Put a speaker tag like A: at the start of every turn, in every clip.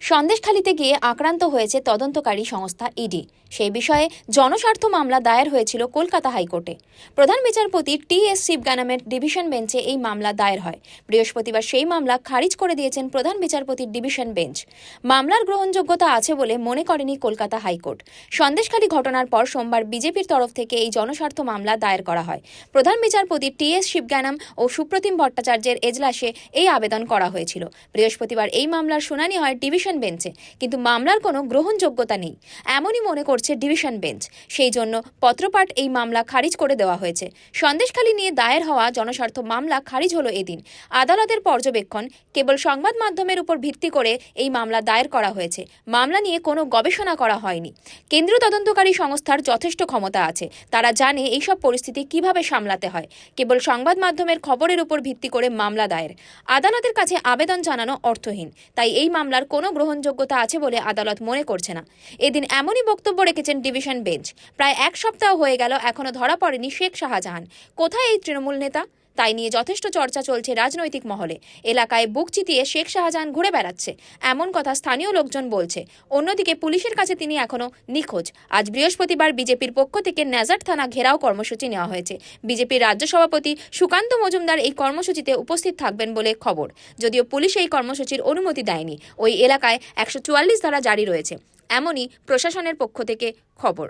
A: সন্দেশখালিতে গিয়ে আক্রান্ত হয়েছে তদন্তকারী সংস্থা ইডি। সেই বিষয়ে জনস্বার্থ মামলা দায়ের হয়েছিল কলকাতা হাইকোর্টে। প্রধান বিচারপতি টি এস শিবগানামের ডিভিশন বেঞ্চে এই মামলা দায়ের হয়। বৃহস্পতিবার সেই মামলা খারিজ করে দিয়েছেন প্রধান বিচারপতির ডিভিশন বেঞ্চ। মামলার গ্রহণযোগ্যতা আছে বলে মনে করেনি কলকাতা হাইকোর্ট। সন্দেশখালী ঘটনার পর সোমবার বিজেপির তরফ থেকে এই জনস্বার্থ মামলা দায়ের করা হয়। প্রধান বিচারপতি টি এস শিবজ্ঞানাম ও সুপ্রতিম ভট্টাচার্যের এজলাসে এই আবেদন করা হয়েছিল। বৃহস্পতিবার এই মামলার শুনানি হয় ডিভিশন বেঞ্চে, কিন্তু মামলার কোনো গ্রহণযোগ্যতা নেই। এমনই মনে করছে ডিভিশন বেঞ্চ। সেই জন্য পত্রপাঠ এই মামলা খারিজ করে দেওয়া হয়েছে। সন্দেশখালী নিয়ে দায়ের হওয়া জনস্বার্থ মামলা খারিজ হলো এদিন। আদালতের পর্যবেক্ষণ কেবল সংবাদ মাধ্যমের উপর ভিত্তি করে এই মামলা দায়ের করা হয়েছে। মামলা নিয়ে কোনো গবেষণা করা হয়নি। কেন্দ্রীয় তদন্তকারী সংস্থার যথেষ্ট ক্ষমতা আছে। তারা জানে এইসব পরিস্থিতি কীভাবে সামলাতে হয়। কেবল সংবাদ মাধ্যমের খবরের উপর ভিত্তি করে মামলা দায়ের। আদালতের কাছে আবেদন জানানো অর্থহীন। তাই এই মামলার কোনো গ্রহণযোগ্যতা আছে বলে আদালত মনে করছে না। এদিন এমনই বক্তব্য রেখেছেন ডিভিশন বেঞ্চ। প্রায় এক সপ্তাহ হয়ে গেল এখনও ধরা পড়েনি শেখ শাহজাহান। কোথায় এই তৃণমূল নেতা? তাই নিয়ে যথেষ্ট চর্চা চলছে রাজনৈতিক মহলে। এলাকায় বুক চিতিয়ে শেখ শাহজাহান ঘুরে বেড়াচ্ছে। এমন কথা স্থানীয় লোকজন বলছে। অন্যদিকে পুলিশের কাছে তিনি এখনও নিখোঁজ। আজ বৃহস্পতিবার বিজেপির পক্ষ থেকে ন্যাজার থানা ঘেরাও কর্মসূচি নেওয়া হয়েছে। বিজেপির রাজ্য সভাপতি সুকান্ত মজুমদার এই কর্মসূচিতে উপস্থিত থাকবেন বলে খবর। যদিও পুলিশ এই কর্মসূচির অনুমতি দেয়নি। ওই এলাকায় একশো চুয়াল্লিশ ধারা জারি রয়েছে। এমনই প্রশাসনের পক্ষ থেকে খবর।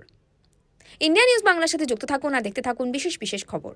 A: ইন্ডিয়া নিউজ বাংলার সাথে যুক্ত থাকুন আর দেখতে থাকুন বিশেষ বিশেষ খবর।